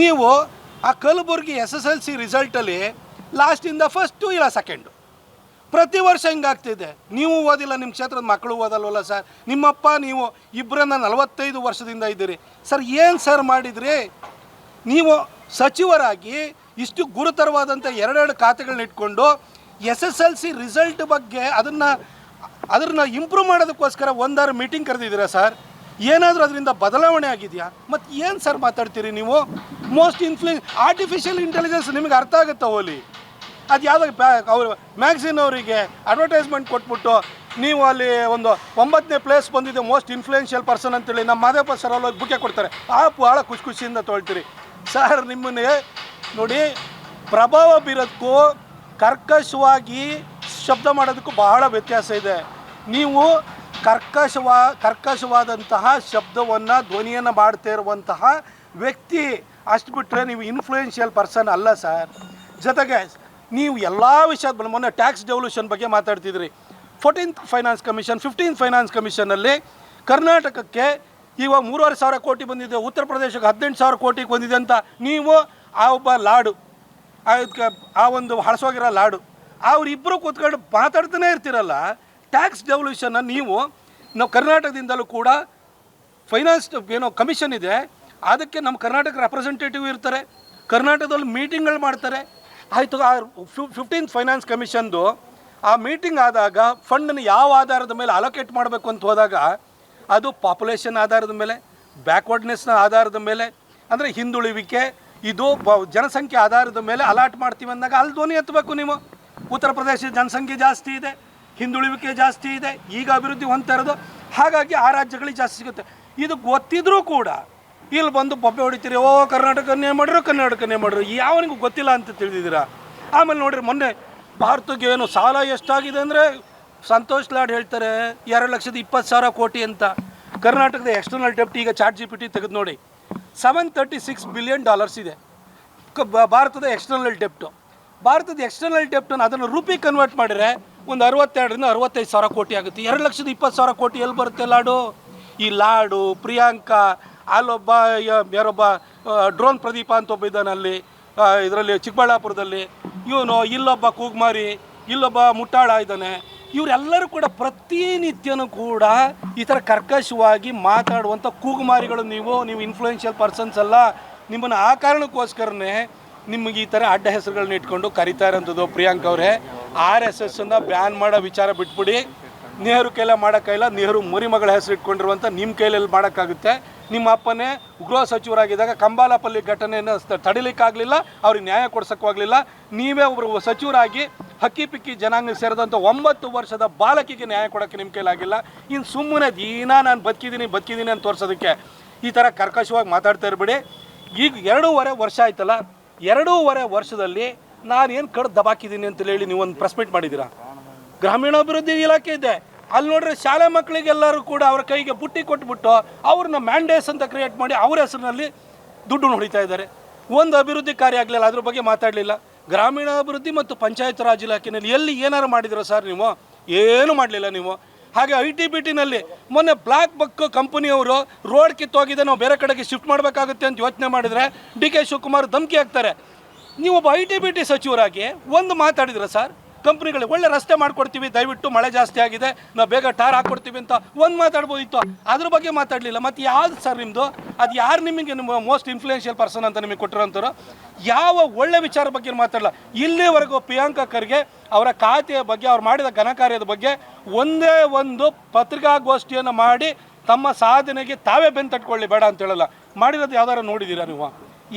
ನೀವು ಆ Kalaburagi S S L C ರಿಸಲ್ಟಲ್ಲಿ ಲಾಸ್ಟಿಂದ ಫಸ್ಟು ಇಲ್ಲ ಸೆಕೆಂಡು ಪ್ರತಿ ವರ್ಷ ಹಿಂಗಾಗ್ತಿದೆ. ನೀವು ಓದಿಲ್ಲ ನಿಮ್ಮ ಕ್ಷೇತ್ರದ ಮಕ್ಕಳು ಓದಲ್ವಲ್ಲ ಸರ್ ನಿಮ್ಮಪ್ಪ, ನೀವು ಇಬ್ಬರನ್ನ ನಲವತ್ತೈದು ವರ್ಷದಿಂದ ಇದ್ದೀರಿ. ಸರ್ ಏನು ಸರ್ ಮಾಡಿದ್ರಿ? ನೀವು ಸಚಿವರಾಗಿ ಇಷ್ಟು ಗುರುತರವಾದಂಥ ಎರಡೆರಡು ಖಾತೆಗಳನ್ನ ಇಟ್ಕೊಂಡು S S L C result ಬಗ್ಗೆ ಅದನ್ನು ಅದನ್ನು ಇಂಪ್ರೂವ್ ಮಾಡೋದಕ್ಕೋಸ್ಕರ ಒಂದಾರು ಮೀಟಿಂಗ್ ಕರೆದಿದ್ದೀರಾ ಸರ್ ಏನಾದರೂ ಅದರಿಂದ ಬದಲಾವಣೆ ಆಗಿದೆಯಾ? ಮತ್ತು ಏನು ಸರ್ ಮಾತಾಡ್ತೀರಿ ನೀವು? ಮೋಸ್ಟ್ ಇನ್ಫ್ಲೂ ಆರ್ಟಿಫಿಷಿಯಲ್ ಇಂಟೆಲಿಜೆನ್ಸ್ ನಿಮಗೆ ಅರ್ಥ ಆಗುತ್ತಾ ಹೋಲಿ? ಅದು ಯಾವಾಗ ಅವರು ಮ್ಯಾಗ್ಝಿನ್ ಅವರಿಗೆ ಅಡ್ವರ್ಟೈಸ್ಮೆಂಟ್ ಕೊಟ್ಬಿಟ್ಟು ನೀವು ಅಲ್ಲಿ ಒಂದು ಒಂಬತ್ತನೇ ಪ್ಲೇಸ್ ಬಂದಿದೆ ಮೋಸ್ಟ್ ಇನ್ಫ್ಲೂಯೆನ್ಷಿಯಲ್ ಪರ್ಸನ್ ಅಂತೇಳಿ ನಮ್ಮ ಮಾದೇಪ ಸರ್ ಅಲ್ಲಿ ಹೋಗಿ ಬುಕ್ಕೆ ಕೊಡ್ತಾರೆ. ಆ ಭಾಳ ಖುಷಿ ಖುಷಿಯಿಂದ ತೊಳ್ತೀರಿ ಸರ್ ನಿಮ್ಮನ್ನೇ ನೋಡಿ ಪ್ರಭಾವ ಬೀರೋದಕ್ಕೂ ಕರ್ಕಶವಾಗಿ ಶಬ್ದ ಮಾಡೋದಕ್ಕೂ ಬಹಳ ವ್ಯತ್ಯಾಸ ಇದೆ. ನೀವು ಕರ್ಕಶವಾ, ಕರ್ಕಶವಾದಂತಹ ಶಬ್ದವನ್ನು ಧ್ವನಿಯನ್ನು ಮಾಡ್ತಾ ಇರುವಂತಹ ವ್ಯಕ್ತಿ ಅಷ್ಟು ಬಿಟ್ಟರೆ ನೀವು ಇನ್ಫ್ಲೂಯೆನ್ಷಿಯಲ್ ಪರ್ಸನ್ ಅಲ್ಲ ಸರ್ ಜೊತೆಗೆ ನೀವು ಎಲ್ಲ ವಿಷಯದ ಮೊನ್ನೆ ಟ್ಯಾಕ್ಸ್ ಡೆವಲ್ಯೂಷನ್ ಬಗ್ಗೆ ಮಾತಾಡ್ತಿದ್ರಿ. Fourteenth finance commission fifteenth finance ಕಮಿಷನಲ್ಲಿ ಕರ್ನಾಟಕಕ್ಕೆ ಇವಾಗ ಮೂರುವರೆ ಸಾವಿರ ಕೋಟಿ ಬಂದಿದೆ, ಉತ್ತರ ಪ್ರದೇಶಕ್ಕೆ ಹದಿನೆಂಟು ಸಾವಿರ ಕೋಟಿಗೆ ಬಂದಿದೆ ಅಂತ ನೀವು ಆ ಒಬ್ಬ ಲಾಡು, ಆ ಒಂದು ಹಳಸೋಗಿರೋ ಲಾಡು ಅವರಿಬ್ಬರು ಕೂತ್ಕೊಂಡು ಮಾತಾಡ್ತಾನೆ ಇರ್ತಿರಲ್ಲ. ಟ್ಯಾಕ್ಸ್ ಡೆವಲ್ಯೂಷನ್ನ ನೀವು, ನಾವು ಕರ್ನಾಟಕದಿಂದಲೂ ಕೂಡ ಫೈನಾನ್ಸ್ ಏನೋ ಕಮಿಷನ್ ಇದೆ, ಅದಕ್ಕೆ ನಮ್ಮ ಕರ್ನಾಟಕ ರೆಪ್ರೆಸೆಂಟೇಟಿವ್ ಇರ್ತಾರೆ. ಕರ್ನಾಟಕದಲ್ಲಿ ಮೀಟಿಂಗ್ಗಳು ಮಾಡ್ತಾರೆ. ಆಯಿತು, ಆ ಫಿಫ್ಟೀನ್ತ್ ಫೈನಾನ್ಸ್ ಕಮಿಷನ್ದು ಆ ಮೀಟಿಂಗ್ ಆದಾಗ ಫಂಡನ್ನು ಯಾವ ಆಧಾರದ ಮೇಲೆ ಅಲೋಕೇಟ್ ಮಾಡಬೇಕು ಅಂತ ಹೋದಾಗ, ಅದು ಪಾಪ್ಯುಲೇಷನ್ ಆಧಾರದ ಮೇಲೆ ಬ್ಯಾಕ್ವರ್ಡ್ನೆಸ್ನ ಆಧಾರದ ಮೇಲೆ, ಅಂದರೆ ಹಿಂದುಳಿವಿಕೆ, ಇದು ಜನಸಂಖ್ಯೆ ಆಧಾರದ ಮೇಲೆ ಅಲಾಟ್ ಮಾಡ್ತೀವಿ ಅಂದಾಗ ಅಲ್ಲಿ ಧ್ವನಿ ಎತ್ತಬೇಕು ನೀವು. ಉತ್ತರ ಪ್ರದೇಶದ ಜನಸಂಖ್ಯೆ ಜಾಸ್ತಿ ಇದೆ. ಹಿಂದುಳಿವಿಕೆ ಜಾಸ್ತಿ ಇದೆ, ಈಗ ಅಭಿವೃದ್ಧಿ ಹೊಂತ ಇರೋದು ಹಾಗಾಗಿ ಆ ರಾಜ್ಯಗಳಿಗೆ ಜಾಸ್ತಿ ಸಿಗುತ್ತೆ. ಇದು ಗೊತ್ತಿದ್ರೂ ಕೂಡ ಇಲ್ಲಿ ಬಂದು ಬೊಬ್ಬೆ ಹೊಡಿತೀರಿ, ಓ ಕರ್ನಾಟಕನೇ ಮಾಡಿರು ಕರ್ನಾಟಕನೇ ಮಾಡಿರು, ಯಾವನಿಗೂ ಗೊತ್ತಿಲ್ಲ ಅಂತ ತಿಳಿದಿದ್ದೀರಾ? ಆಮೇಲೆ ನೋಡಿರಿ, ಮೊನ್ನೆ ಭಾರತಕ್ಕೆ ಏನು ಸಾಲ ಎಷ್ಟಾಗಿದೆ ಅಂದರೆ ಸಂತೋಷ್ ಲಾಡ್ ಹೇಳ್ತಾರೆ, ಎರಡು ಲಕ್ಷದ ಇಪ್ಪತ್ತು ಸಾವಿರ ಕೋಟಿ ಅಂತ. ಕರ್ನಾಟಕದ ಎಕ್ಸ್ಟರ್ನಲ್ ಡೆಪ್ಟ್ ಈಗ ಚಾಟ್ ಜಿ ಪಿ ಟಿ ತೆಗೆದು ನೋಡಿ seven thirty six billion dollars ಇದೆ ಭಾರತದ ಎಕ್ಸ್ಟರ್ನಲ್ ಡೆಪ್ಟು ಭಾರತದ ಎಕ್ಸ್ಟರ್ನಲ್ ಡೆಪ್ಟನ್ನು ಅದನ್ನು ರೂಪಿ ಕನ್ವರ್ಟ್ ಮಾಡಿದ್ರೆ ಒಂದು ಅರವತ್ತೆರಡರಿಂದ ಅರವತ್ತೈದು ಸಾವಿರ ಕೋಟಿ ಆಗುತ್ತೆ. ಎರಡು ಲಕ್ಷದ ಇಪ್ಪತ್ತು ಸಾವಿರ ಕೋಟಿ ಎಲ್ಲಿ ಬರುತ್ತೆ ಲಾಡು? ಈ ಲಾಡು, ಪ್ರಿಯಾಂಕಾ ಅಲ್ಲೊಬ್ಬ ಯಾರೊಬ್ಬ ಡ್ರೋನ್ ಪ್ರದೀಪ ಅಂತ ಒಬ್ಬ ಇದ್ದಾನೆ ಅಲ್ಲಿ ಇದರಲ್ಲಿ ಚಿಕ್ಕಬಳ್ಳಾಪುರದಲ್ಲಿ. ಇವನು ಇಲ್ಲೊಬ್ಬ ಕೂಗ್ಮಾರಿ, ಇಲ್ಲೊಬ್ಬ ಮುಟ್ಟಾಳ ಇದ್ದಾನೆ. ಇವರೆಲ್ಲರೂ ಕೂಡ ಪ್ರತಿನಿತ್ಯನೂ ಕೂಡ ಈ ಥರ ಕರ್ಕಶವಾಗಿ ಮಾತಾಡುವಂಥ ಕೂಗುಮಾರಿಗಳು ನೀವು ನೀವು ಇನ್ಫ್ಲೂಯೆನ್ಷಿಯಲ್ ಪರ್ಸನ್ಸ್ ಅಲ್ಲ. ನಿಮ್ಮನ್ನು ಆ ಕಾರಣಕ್ಕೋಸ್ಕರನೇ ನಿಮಗೆ ಈ ಥರ ಅಡ್ಡ ಹೆಸರುಗಳನ್ನ ಇಟ್ಕೊಂಡು ಕರಿತಾ ಇರೋಂಥದ್ದು ಪ್ರಿಯಾಂಕ್ ಅವರೇ. ಆರ್ ಎಸ್ ಎಸ್ಸನ್ನು ಬ್ಯಾನ್ ಮಾಡೋ ವಿಚಾರ ಬಿಟ್ಬಿಡಿ. ನೆಹರು ಕೈಲ ಮಾಡೋಕ್ಕಾಗಿಲ್ಲ ನೆಹರು ಮರಿಮಗಳ ಹೆಸರು ಇಟ್ಕೊಂಡಿರುವಂಥ ನಿಮ್ಮ ಕೈಯಲ್ಲಿ ಮಾಡೋಕ್ಕಾಗುತ್ತೆ. ನಿಮ್ಮ ಅಪ್ಪನೇ ಗೃಹ ಸಚಿವರಾಗಿದ್ದಾಗ ಕಂಬಾಲಪಲ್ಲಿ ಘಟನೆಯನ್ನು ತಡಿಲಿಕ್ಕಾಗಲಿಲ್ಲ, ಅವ್ರಿಗೆ ನ್ಯಾಯ ಕೊಡ್ಸೋಕ್ಕಾಗಲಿಲ್ಲ. ನೀವೇ ಒಬ್ಬರು ಸಚಿವರಾಗಿ ಹಕ್ಕಿ ಪಿಕ್ಕಿ ಜನಾಂಗ ಸೇರಿದಂಥ ಒಂಬತ್ತು ವರ್ಷದ ಬಾಲಕಿಗೆ ನ್ಯಾಯ ಕೊಡೋಕ್ಕೆ ನಿಮ್ಮ ಕೈಲಾಗಿಲ್ಲ. ಇನ್ನು ಸುಮ್ಮನೆ ದಿನ ನಾನು ಬದುಕಿದ್ದೀನಿ ಬದುಕಿದ್ದೀನಿ ಅಂತ ತೋರಿಸೋದಕ್ಕೆ ಈ ಥರ ಕರ್ಕಶವಾಗಿ ಮಾತಾಡ್ತಾ ಇರಬೇಡಿ. ಈಗ ಎರಡೂವರೆ ವರ್ಷ ಆಯ್ತಲ್ಲ, ಎರಡೂವರೆ ವರ್ಷದಲ್ಲಿ ನಾನೇನು ಕಡ್ದು ದಬಾಕಿದ್ದೀನಿ ಅಂತ ಹೇಳಿ ನೀವು ಒಂದು ಪ್ರೆಸ್ ಮೀಟ್ ಮಾಡಿದ್ದೀರಾ ಗ್ರಾಮೀಣಾಭಿವೃದ್ಧಿ ಇಲಾಖೆ ಇದೆ. ಅಲ್ಲಿ ನೋಡ್ರೆ ಶಾಲೆ ಮಕ್ಕಳಿಗೆಲ್ಲರೂ ಕೂಡ ಅವರ ಕೈಗೆ ಬುಟ್ಟಿ ಕೊಟ್ಬಿಟ್ಟು ಅವ್ರನ್ನ ಮ್ಯಾಂಡೇಸ್ ಅಂತ ಕ್ರಿಯೇಟ್ ಮಾಡಿ ಅವ್ರ ಹೆಸರಿನಲ್ಲಿ ದುಡ್ಡು ಹೊಡಿತಾ ಇದ್ದಾರೆ. ಒಂದು ಅಭಿವೃದ್ಧಿ ಕಾರ್ಯ ಆಗಲಿಲ್ಲ, ಅದ್ರ ಬಗ್ಗೆ ಮಾತಾಡಲಿಲ್ಲ. ಗ್ರಾಮೀಣಾಭಿವೃದ್ಧಿ ಮತ್ತು ಪಂಚಾಯತ್ ರಾಜ್ ಇಲಾಖೆಯಲ್ಲಿ ಎಲ್ಲಿ ಏನಾರು ಮಾಡಿದಿರೋ ಸರ್ ನೀವು? ಏನೂ ಮಾಡಲಿಲ್ಲ ನೀವು? ಹಾಗೆ ಐ ಟಿ ಬಿ ಟಿನಲ್ಲಿ ಮೊನ್ನೆ ಬ್ಲ್ಯಾಕ್ ಬಕ್ ಕಂಪನಿಯವರು ರೋಡ್ ಕಿತ್ತೋಗಿದೆ, ನಾವು ಬೇರೆ ಕಡೆಗೆ ಶಿಫ್ಟ್ ಮಾಡಬೇಕಾಗುತ್ತೆ ಅಂತ ಯೋಚನೆ ಮಾಡಿದರೆ ಡಿ ಕೆ ಶಿವಕುಮಾರ್ ಧಮಕಿ ಹಾಕ್ತಾರೆ. ನೀವು ಒಬ್ಬ ಐ ಟಿ ಬಿ ಟಿ ಸಚಿವರಾಗಿ ಒಂದು ಮಾತಾಡಿದ್ರ ಸರ್, ಕಂಪ್ನಿಗಳಿಗೆ ಒಳ್ಳೆ ರಸ್ತೆ ಮಾಡ್ಕೊಡ್ತೀವಿ, ದಯವಿಟ್ಟು ಮಳೆ ಜಾಸ್ತಿ ಆಗಿದೆ, ನಾವು ಬೇಗ ಟಾರ್ ಹಾಕ್ಕೊಡ್ತೀವಿ ಅಂತ ಒಂದು ಮಾತಾಡ್ಬೋದಿತ್ತು. ಅದ್ರ ಬಗ್ಗೆ ಮಾತಾಡಲಿಲ್ಲ. ಮತ್ತು ಯಾವ್ದು ಸರ್ ನಿಮ್ಮದು ಅದು ಯಾರು ನಿಮಗೆ ನಿಮ್ಮ ಮೋಸ್ಟ್ ಇನ್ಫ್ಲೂಯೆನ್ಷಿಯಲ್ ಪರ್ಸನ್ ಅಂತ ನಿಮಗೆ ಕೊಟ್ಟಿರೋಂಥವ್ರು? ಯಾವ ಒಳ್ಳೆ ವಿಚಾರ ಬಗ್ಗೆ ಮಾತಾಡಲ್ಲ ಇಲ್ಲಿವರೆಗೂ ಪ್ರಿಯಾಂಕಾ ಖರ್ಗೆ ಅವರ ಖಾತೆಯ ಬಗ್ಗೆ, ಅವ್ರು ಮಾಡಿದ ಘನಕಾರ್ಯದ ಬಗ್ಗೆ ಒಂದೇ ಒಂದು ಪತ್ರಿಕಾಗೋಷ್ಠಿಯನ್ನು ಮಾಡಿ ತಮ್ಮ ಸಾಧನೆಗೆ ತಾವೇ ಬೆನ್ನು ತಟ್ಕೊಳ್ಳಿ, ಬೇಡ ಅಂತ ಹೇಳಲ್ಲ. ಮಾಡಿರೋದು ಯಾವ್ದಾರು ನೋಡಿದ್ದೀರಾ ನೀವು?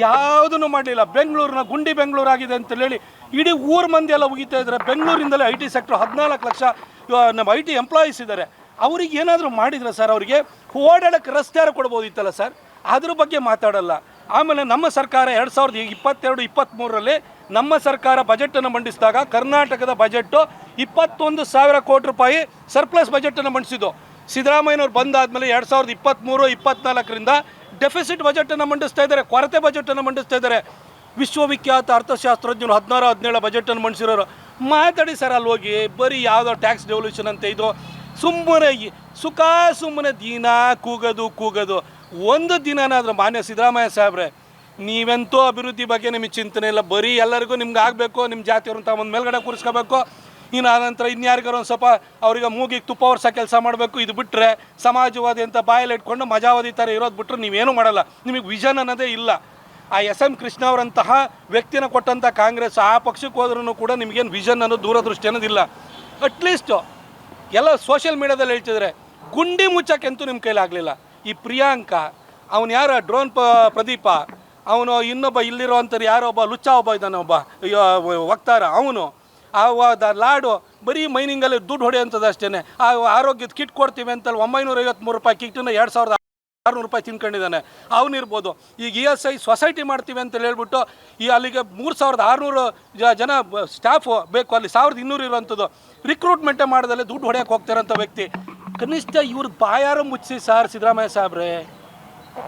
ಯಾವುದನ್ನು ಮಾಡಲಿಲ್ಲ. ಬೆಂಗಳೂರಿನ ಗುಂಡಿ ಬೆಂಗಳೂರು ಆಗಿದೆ ಅಂತ ಹೇಳಿ ಇಡೀ ಊರು ಮಂದಿ ಎಲ್ಲ ಉಗಿತಾ ಇದ್ದಾರೆ ಬೆಂಗಳೂರಿಂದಲೇ ಐ ಟಿ ಸೆಕ್ಟರ್ ಹದಿನಾಲ್ಕು ಲಕ್ಷ ನಮ್ಮ ಐ ಟಿ ಎಂಪ್ಲಾಯೀಸ್ ಇದ್ದಾರೆ. ಅವ್ರಿಗೆ ಏನಾದರೂ ಮಾಡಿದರೆ ಸರ್ ಅವರಿಗೆ ಓಡಾಡೋಕ್ಕೆ ರಸ್ತೆ ಯಾರು ಕೊಡ್ಬೋದಿತ್ತಲ್ಲ ಸರ್? ಅದ್ರ ಬಗ್ಗೆ ಮಾತಾಡಲ್ಲ. ಆಮೇಲೆ ನಮ್ಮ ಸರ್ಕಾರ ಎರಡು ಸಾವಿರದ ಇಪ್ಪತ್ತೆರಡು, ಇಪ್ಪತ್ತ್ಮೂರರಲ್ಲಿ ನಮ್ಮ ಸರ್ಕಾರ ಬಜೆಟನ್ನು ಮಂಡಿಸಿದಾಗ ಕರ್ನಾಟಕದ ಬಜೆಟ್ಟು ಇಪ್ಪತ್ತೊಂದು ಸಾವಿರ ಕೋಟಿ ರೂಪಾಯಿ ಸರ್ಪ್ಲಸ್ ಬಜೆಟನ್ನು ಮಂಡಿಸಿದ್ದು. ಸಿದ್ದರಾಮಯ್ಯನವ್ರು ಬಂದಾದಮೇಲೆ ಎರಡು ಸಾವಿರದ ಇಪ್ಪತ್ತ್ಮೂರು, ಇಪ್ಪತ್ನಾಲ್ಕರಿಂದ ಡೆಫಿಸಿಟ್ ಬಜೆಟನ್ನು ಮಂಡಿಸ್ತಾ ಇದ್ದಾರೆ, ಕೊರತೆ ಬಜೆಟನ್ನು ಮಂಡಿಸ್ತಾ ಇದ್ದಾರೆ. ವಿಶ್ವವಿಖ್ಯಾತ ಅರ್ಥಶಾಸ್ತ್ರಜ್ಞರು ಹದಿನಾರು, ಹದಿನೇಳು ಬಜೆಟನ್ನು ಮಂಡಿಸಿರೋರು. ಮಾತಾಡಿ ಸರ್ ಅಲ್ಲಿ ಹೋಗಿ, ಬರೀ ಯಾವುದೋ ಟ್ಯಾಕ್ಸ್ ಡೆವಲ್ಯೂಷನ್ ಅಂತ ಇದು. ಸುಮ್ಮನೆ ಸುಖ, ಸುಮ್ಮನೆ ದಿನ, ಕೂಗೋದು ಕೂಗೋದು. ಒಂದು ದಿನನಾದರೂ ಮಾನ್ಯ ಸಿದ್ದರಾಮಯ್ಯ ಸಾಹೇಬ್ರೆ, ನೀವೆಂತೂ ಅಭಿವೃದ್ಧಿ ಬಗ್ಗೆ ನಿಮಗೆ ಚಿಂತನೆ ಇಲ್ಲ. ಬರೀ ಎಲ್ಲರಿಗೂ ನಿಮ್ಗೆ ಆಗಬೇಕು ನಿಮ್ಮ ಜಾತಿಯವ್ರನ್ನ ತಗೊಂಡು ಮೇಲ್ಗಡೆ ಕೂರಿಸ್ಕೋಬೇಕು. ಇನ್ನು ಆನಂತರ ಇನ್ಯಾರಿಗಾರ ಒಂದು ಸ್ವಲ್ಪ ಅವ್ರಿಗೆ ಮೂಗಿಗೆ ತುಪ್ಪ ವರ್ಷ ಕೆಲಸ ಮಾಡಬೇಕು, ಇದು ಬಿಟ್ಟರೆ ಸಮಾಜವಾದಿ ಅಂತ ಬಾಯಲ್ಲಿ ಇಟ್ಕೊಂಡು ಮಜಾವಾದಿ ಥರ ಇರೋದು ಬಿಟ್ಟರೆ ನೀವೇನು ಮಾಡಲ್ಲ. ನಿಮಗೆ ವಿಷನ್ ಅನ್ನೋದೇ ಇಲ್ಲ. ಆ ಎಸ್ ಎಂ ಕೃಷ್ಣ ಅವರಂತಹ ವ್ಯಕ್ತಿನ ಕೊಟ್ಟಂಥ ಕಾಂಗ್ರೆಸ್ ಆ ಪಕ್ಷಕ್ಕೆ ಹೋದ್ರೂ ಕೂಡ ನಿಮಗೇನು ವಿಷನ್ ಅನ್ನೋದು ದೂರದೃಷ್ಟಿ ಅನ್ನೋದಿಲ್ಲ. ಅಟ್ಲೀಸ್ಟು ಎಲ್ಲ ಸೋಷಿಯಲ್ ಮೀಡಿಯಾದಲ್ಲಿ ಹೇಳ್ತಿದ್ರೆ ಗುಂಡಿ ಮುಚ್ಚೋಕ್ಕಂತೂ ನಿಮ್ಮ ಕೈಲಾಗಲಿಲ್ಲ ಈ ಪ್ರಿಯಾಂಕ, ಅವನು ಯಾರು? ಡ್ರೋನ್ ಪ, ಪ್ರದೀಪ, ಅವನು ಇನ್ನೊಬ್ಬ ಇಲ್ಲಿರೋವಂಥವ್ರು ಯಾರೋ ಒಬ್ಬ, ಲುಚ್ಚ ಒಬ್ಬ ಇದ್ದಾನೆ ಒಬ್ಬ ವಕ್ತಾರ, ಅವನು. ಆ ಲಾಡು, ಬರೀ ಮೈನಿಂಗಲ್ಲಿ ದುಡ್ಡು ಹೊಡೆಯುವಂಥದ್ದು ಅಷ್ಟೇ ಆ ಆರೋಗ್ಯದ ಕಿಟ್ ಕೊಡ್ತೀವಿ ಅಂತಲ್ಲಿ ಒಂಬೈನೂರ ಐವತ್ತ್ಮೂರು ರೂಪಾಯಿ ಕಿಟ್ಟನ್ನ ಎರಡು ಸಾವಿರದ ಆರುನೂರು ರೂಪಾಯಿ ತಿನ್ಕೊಂಡಿದ್ದಾನೆ. ಅವನಿರ್ಬೋದು ಈಗ ಇ ಎಸ್ ಐ ಸೊಸೈಟಿ ಮಾಡ್ತೀವಿ ಅಂತ ಹೇಳ್ಬಿಟ್ಟು ಈ ಅಲ್ಲಿಗೆ ಮೂರು ಸಾವಿರದ ಆರುನೂರು ಜನ ಸ್ಟಾಫು ಬೇಕು. ಅಲ್ಲಿ ಸಾವಿರದ ಇನ್ನೂರು ಇರುವಂಥದ್ದು. ರಿಕ್ರೂಟ್ಮೆಂಟೇ ಮಾಡ್ದಲ್ಲೇ ದುಡ್ಡು ಹೊಡೆಯೋಕೆ ಹೋಗ್ತಿರೋಂಥ ವ್ಯಕ್ತಿ. ಕನಿಷ್ಠ ಇವ್ರ ಬಾಯಾರ ಮುಚ್ಚಿ ಸರ್ ಸಿದ್ದರಾಮಯ್ಯ ಸಾಹೇಬ್ರೆ